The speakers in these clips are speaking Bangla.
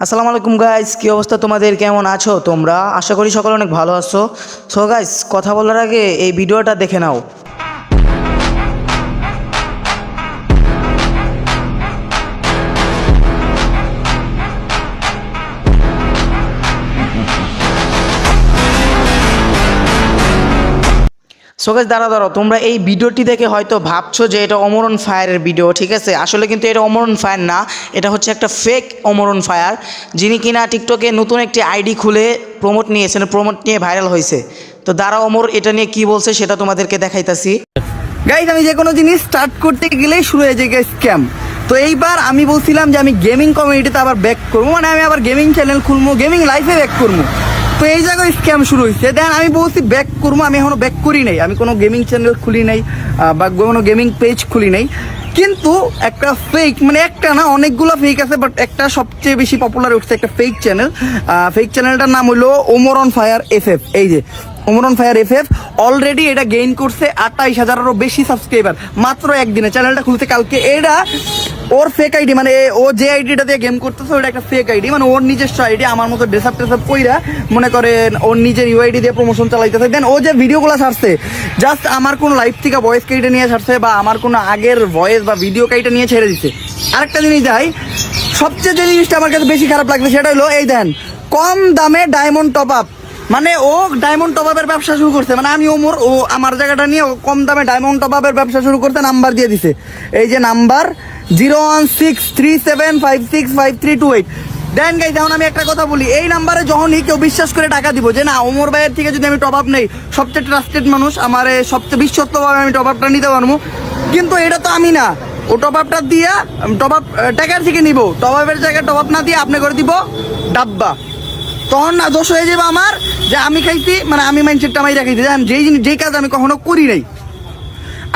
আসসালামু আলাইকুম গাইস কী অবস্থা তোমাদের? কেমন আছো তোমরা? আশা করি সকলে অনেক ভালো আছো। সো গাইস কথা বলার আগে এই ভিডিওটা দেখে নাও। সোগাজ দাঁড়া, দাঁড়াও, তোমরা এই ভিডিওটি দেখে হয়তো ভাবছ যে এটা অমরণ ফায়ারের ভিডিও, ঠিক আছে? আসলে কিন্তু এটা অমরণ ফায়ার না, এটা হচ্ছে একটা ফেক অমরণ ফায়ার, যিনি কিনা টিকটকে নতুন একটি আইডি খুলে প্রমোট নিয়েছেন প্রমোট নিয়ে ভাইরাল হয়েছে। তো দাঁড়া, অমর, এটা নিয়ে কি বলছে সেটা তোমাদেরকে দেখাইতাছি। গাইজ আমি যে কোনো জিনিস স্টার্ট করতে গেলেই শুরু হয়ে যায় স্ক্যাম তো এইবার আমি বলছিলাম যে আমি গেমিং কমিউনিটিতে আবার ব্যাক করব মানে আমি আবার গেমিং চ্যানেল খুলবো গেমিং লাইফে ব্যাক করব। তো এই জায়গায় স্ক্যাম শুরু হয়েছে দেন আমি বলছি ব্যাক করব আমি এখনও ব্যাক করি নাই। আমি কোনো গেমিং চ্যানেল খুলি নাই বা কোনো গেমিং পেজ খুলি নাই। কিন্তু একটা ফেক মানে একটা না, অনেকগুলো ফেক আছে বাট একটা সবচেয়ে বেশি পপুলার উঠছে একটা ফেক চ্যানেল ফেক চ্যানেলটার নাম হলো ওমরন ফায়ার এফ এফ এই যে Omran fire F F already এটা গেইন করছে আটাইশ হাজারেরও বেশি সাবস্ক্রাইবার মাত্র একদিনে। চ্যানেলটা খুলতে কালকে। এটা ওর ফেক আইডি মানে ও যে আইডিটা দিয়ে গেম করতেছে ওটা একটা ফেক আইডি মানে ওর নিজস্ব আইডি আমার মতো ড্রেসআপ টেসআপ কইরা মনে করেন ওর নিজের ইউ ইউআইডি দিয়ে প্রমোশন চালাইতেছে। দেন ও যে ভিডিওগুলো ছাড়ছে জাস্ট আমার কোনো লাইভ থেকে ভয়েস কেটে নিয়ে ছাড়ছে বা আমার কোনো আগের ভয়েস বা ভিডিও কেটে নিয়ে ছেড়ে দিচ্ছে আরেকটা জিনিস যাই সবচেয়ে যে জিনিসটা আমার কাছে বেশি খারাপ লাগছে সেটা হলো, এই দেন, কম দামে ডায়মন্ড টপ আপ মানে ও ডায়মন্ড টপ আপের ব্যবসা শুরু করছে মানে আমি ওমর, ও আমার জায়গাটা নিয়ে কম দামে ডায়মন্ড টপ আপের ব্যবসা শুরু করতে নাম্বার দিয়ে দিছে। এই যে number zero one six three seven five six five three two eight then guy যেমন আমি একটা কথা বলি, এই নাম্বারে যখনই কেউ বিশ্বাস করে টাকা দিব, যে না, ওমর ভাইয়ের থেকে যদি আমি টপ আপ নেই, সবচেয়ে ট্রাস্টেড মানুষ, আমার সবচেয়ে বিশ্বস্তভাবে আমি টপ আপটা নিতে পারব। কিন্তু এটা তো আমি না, ও টপ আপটা দিয়া টপ আপ টাকার থেকে নিব টপ আপের জায়গায় টপ আপ না দিয়ে আপনি করে দিব ডাব্বা। তখন না দোষ হয়ে যাবে আমার যে আমি খাইছি মানে আমি মাইন্ডসেটটা আমি রাখাইছি জানেন যেই জিনিস যেই কাজ আমি কখনো করি নাই।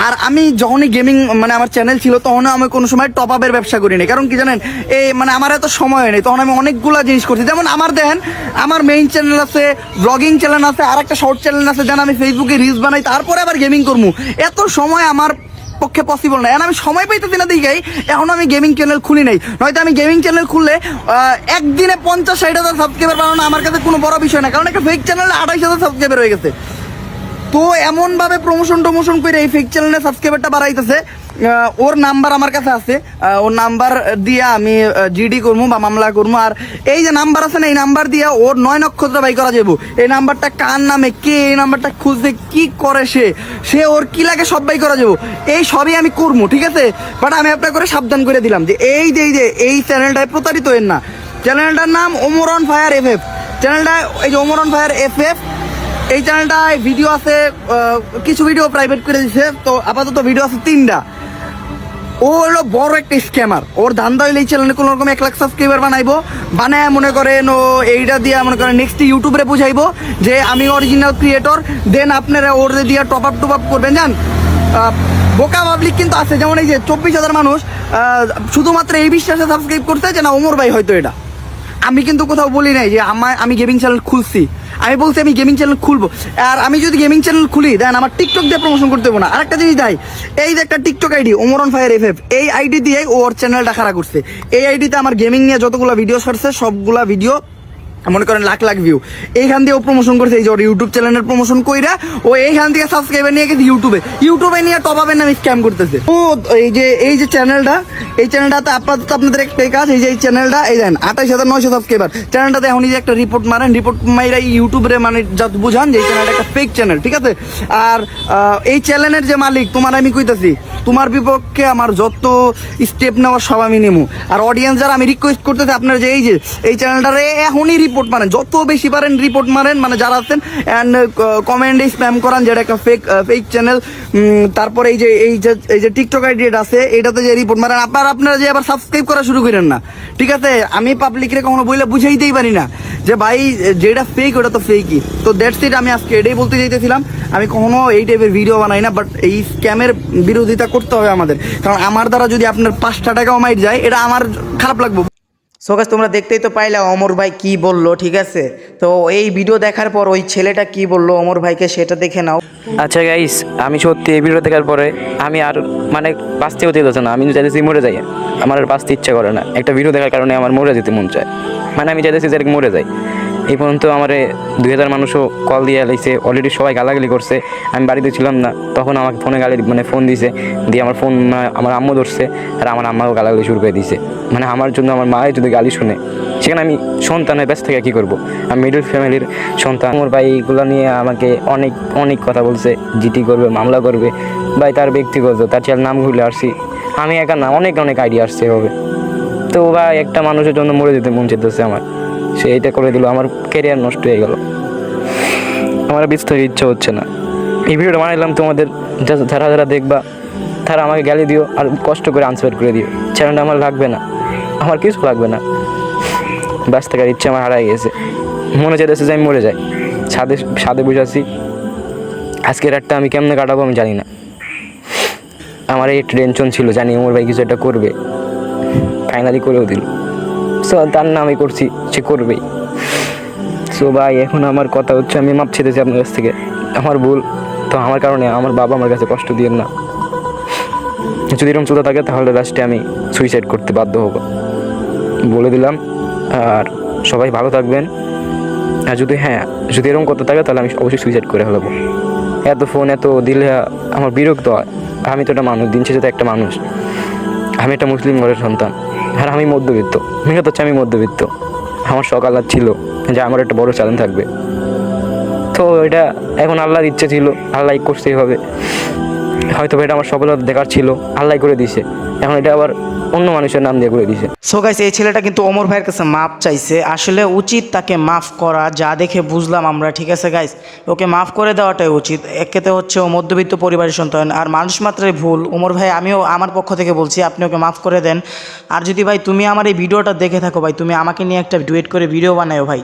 আর আমি যখনই গেমিং মানে আমার চ্যানেল ছিল তখন আমি কোনো সময় টপ আপের ব্যবসা করি নাই। কারণ কি জানেন, এই মানে আমার এত সময় নেই। তখন আমি অনেকগুলো জিনিস করছি। যেমন আমার দেখেন, আমার মেইন চ্যানেল আছে ব্লগিং চ্যানেল আছে আর একটা শর্ট চ্যানেল আছে, যেন আমি ফেসবুকে রিলস বানাই, তারপরে আবার গেমিং করব এত সময় আমার পক্ষে পসিবল না। এখন আমি সময় পাইতেছি না দিকেই এখন আমি গেমিং চ্যানেল খুলি নাই। নয়তো আমি গেমিং চ্যানেল খুললে একদিনে পঞ্চাশ, ষাট হাজার সাবস্ক্রাইবার বানানো আমার কাছে কোনো বড় বিষয় না, কারণ একটা ফেক চ্যানেলে আঠাইশ হাজার সাবস্ক্রাইবার হয়ে গেছে। তো এমন ভাবে প্রমোশন টমোশন করে এই ফেক চ্যানেলে সাবস্ক্রাইবারটা বাড়াইতেছে। ওর নাম্বার আমার কাছে আছে। ওর নাম্বার দিয়ে আমি জিডি করব বা মামলা করব আর এই যে নাম্বার আছে না, এই নাম্বার দিয়ে ওর নয় নক্ষত্র বাই করা যাব এই নাম্বারটা কার নামে কে, এই নাম্বারটা খুঁজতে কি করে সে? সে ওর কি লাগে সব বাই করা যাব এই সবই আমি করব ঠিক আছে? বাট আমি আপনার করে সাবধান করে দিলাম যে এই যে এই যে, এই চ্যানেলটায় প্রতারিত এর না। চ্যানেলটার নাম ওমরন ফায়ার এফ এফ। চ্যানেলটা এই যে ওমরন ফায়ার এফ এফ এই চ্যানেলটায় ভিডিও আছে কিছু ভিডিও প্রাইভেট করে দিছে, তো আপাতত ভিডিও আছে তিনটা। ও হলো বড় একটা স্ক্যামার ওর ধান্দা হইলে এই চ্যানেলে কোনো রকম এক লাখ সাবস্ক্রাইবার বানাইবো। বানায় মনে করেন ও এইটা দিয়ে মনে করেন নেক্সট ইউটিউবে বুঝাইবো যে আমি অরিজিনাল ক্রিয়েটর দেন আপনারা ওর দিয়ে টপ আপ টপ আপ করবেন। জান বোকা পাবলিক কিন্তু আছে। যেমন এই যে চব্বিশ হাজার মানুষ শুধুমাত্র এই বিশ্বাসে সাবস্ক্রাইব করতে যে না, ওমর ভাই হয়তো এটা। আমি কিন্তু কোথাও বলি নাই যে আমার, আমি গেমিং চ্যানেল খুলছি। আমি বলছি আমি গেমিং চ্যানেল খুলবো। আর আমি যদি গেমিং চ্যানেল খুলি, দেন আমার টিকটক দিয়ে প্রমোশন করতে হবে না। আরেকটা জিনিস দেয় এই যে একটা TikTok ID Omran fire F F এই আইডি দিয়ে ওর চ্যানেলটা খাড়া করছে। এই আইডিতে আমার গেমিং নিয়ে যতগুলো ভিডিও ছাড়ছে সবগুলা ভিডিও মনে করেন লাখ লাখ ভিউ এইখান দিয়ে ও প্রমোশন করছে, এই যে ওর ইউটিউব চ্যানেলের প্রমোশন কইরা, ও এইখান থেকে সাবস্ক্রাইবার নিয়ে গেছে ইউটিউবে ইউটিউবে নিয়ে টপ আপের নামে স্ক্যাম করতেছে। ও, এই যে এই যে চ্যানেলটা এই চ্যানেলটাতে আপাতত আপনাদের একটাই কাজ এই যে এই চ্যানেলটা এই দেন, আঠাইশ হাজার নয়শো সাবস্ক্রাইবার চ্যানেলটাতে এখন এই যে একটা রিপোর্ট মারেন রিপোর্ট মাইরা ইউটিউবে মানে যা বুঝান যে এই চ্যানেলটা একটা ফেক চ্যানেল ঠিক আছে? আর এই চ্যানেলের যে মালিক, তোমার আমি কইতাছি, তোমার বিপক্ষে আমার যত স্টেপ নেওয়ার সব আমি নেব আর অডিয়েন্স যারা আমি রিকোয়েস্ট করতেছি, আপনার যে এই যে, এই চ্যানেলটারে এখনই রিপোর্ট মারেন। যত বেশি পারেন রিপোর্ট মারেন মানে যারা আছেন অ্যান্ড কমেন্টে স্প্যাম করান যেটা একটা ফেক ফেক চ্যানেল তারপরে এই যে এই যে এই যে টিকটক আইডি আছে, এটাতে যে রিপোর্ট মারেন, আপনার, আপনারা যে আবার সাবস্ক্রাইব করা শুরু করেন না। ঠিক আছে? আমি পাবলিকরে কখনো বইলে বুঝাইতেই পারি না যে ভাই, যেটা ফেক ওটা তো ফেকই তো দ্যাটস ইট আমি আজকে এটাই বলতে চাইতেছিলাম আমি কখনো এই টাইপের ভিডিও বানাই না বাট এই স্ক্যামের বিরোধিতা করতে হবে আমাদের। কারণ আমার দ্বারা যদি আপনার পাঁচটা টাকাও মাইট যায়, এটা আমার খারাপ লাগবে। সোকাস তোমরা দেখতেই তো পাইলা অমর ভাই কি বলল, ঠিক আছে? তো এই ভিডিও দেখার পর ওই ছেলেটা কি বলল অমর ভাইকে সেটা দেখে নাও। আচ্ছা গাইস আমি সত্যি এই ভিডিও দেখার পরে আমি আর মানে বাঁচতে হতে যাচ্ছে না, আমি চাইতেছি মরে যাই। আমার আর বাঁচতে ইচ্ছা করে না। একটা ভিডিও দেখার কারণে আমার মরে যেতে মন চায়। মানে আমি চাইতেছি যে মরে যাই। এই পর্যন্ত আমার দুই হাজার মানুষও কল দিয়ে লাইছে অলরেডি সবাই গালাগালি করছে। আমি বাড়িতে ছিলাম না। তখন আমাকে ফোনে গালি মানে ফোন দিছে। দিয়ে আমার ফোন আমার আম্মু ধরছে আর আমার আম্মাও গালাগালি শুরু করে দিছে। মানে আমার জন্য আমার মায়ের যদি গালি শুনে, সেখানে আমি সন্তানের ব্যস্ত থেকে কী করব? আমি মিডল ফ্যামিলির সন্তান। আমার ভাই এইগুলো নিয়ে আমাকে অনেক অনেক কথা বলছে। জিটি করবে, মামলা করবে। ভাই তার ব্যক্তিগত, তার চাল নাম ভুলে আসছি। আমি একা না, অনেক অনেক আইডিয়া আসছে এভাবে। তো ভাই, একটা মানুষের জন্য মরে যেতে মন চেতেছে আমার। সে এটা করে দিল, আমার ক্যারিয়ার নষ্ট হয়ে গেল। আমার বিস্তারিত ইচ্ছা হচ্ছে না। এই ভিডিওটা বানাইলাম তোমাদের যারা যারা দেখবা, তারা আমাকে গালি দিও আর কষ্ট করে আনসার করে দিও। চ্যানেলটা আমার লাগবে না। আমার কিছু লাগবে না। ব্যস্ত থাকার ইচ্ছে আমার হারাই গেছে। মনে চাইতেছে যে আমি মরে যাই। ছাদে ছাদে বসে আছি। আজকে রাতটা আমি কেমনে কাটাবো আমি জানি না। আমার এই টেনশন ছিল, জানি ওমর ভাই কিছু একটা করবে। ফাইনালি করেও দিল। সো তার নামে করছি, সে করবেই। সো ভাই, এখন আমার কথা হচ্ছে, আমি মাপ ছেড়েছি আপনার কাছ থেকে। আমার ভুল, তো আমার কারণে আমার বাবা আমার কাছে কষ্ট দিয়েন না। যদি এরকম চোদা থাকে, তাহলে লাস্টে আমি সুইসাইড করতে বাধ্য হব। বলে দিলাম, আর সবাই ভালো থাকবেন। আর যদি হ্যাঁ যদি এরকম করতে থাকে, তাহলে আমি অবশ্যই সুইসাইড করে ফেলব। এত ফোন এত দিলে, আমার বিরক্ত হয়। আমি তো একটা মানুষ, দিন শেষে তো একটা মানুষ। আমি একটা মুসলিম ঘরের সন্তান। আর আমি মধ্যবিত্ত। মেহনত হচ্ছে আমি মধ্যবিত্ত। আমার সকাল আর ছিল যে আমার একটা বড় চ্যালেঞ্জ থাকবে। তো এটা এখন আল্লাহর ইচ্ছে ছিল, আল্লাহ করতেই হবে। হয়তো এটা আমার সফলতা দেখার ছিল আল্লাহ করে দিছে। এখন এটা আবার অন্য মানুষের নাম দিয়ে করে দিছে। সো গাইস এই ছেলেটা কিন্তু অমর ভাইয়ের কাছে মাপ চাইছে। আসলে উচিত তাকে মাফ করা, যা দেখে বুঝলাম আমরা, ঠিক আছে গাইস ওকে মাফ করে দেওয়াটাই উচিত। একেতে হচ্ছে ও মধ্যবিত্ত পরিবারের সন্তান। আর মানুষ মাত্রাই ভুল। ওমর ভাই, আমিও আমার পক্ষ থেকে বলছি, আপনি ওকে মাফ করে দেন। আর যদি ভাই, তুমি আমার এই ভিডিওটা দেখে থাকো ভাই, তুমি আমাকে নিয়ে একটা ডুয়েট করে ভিডিও বানাও ভাই।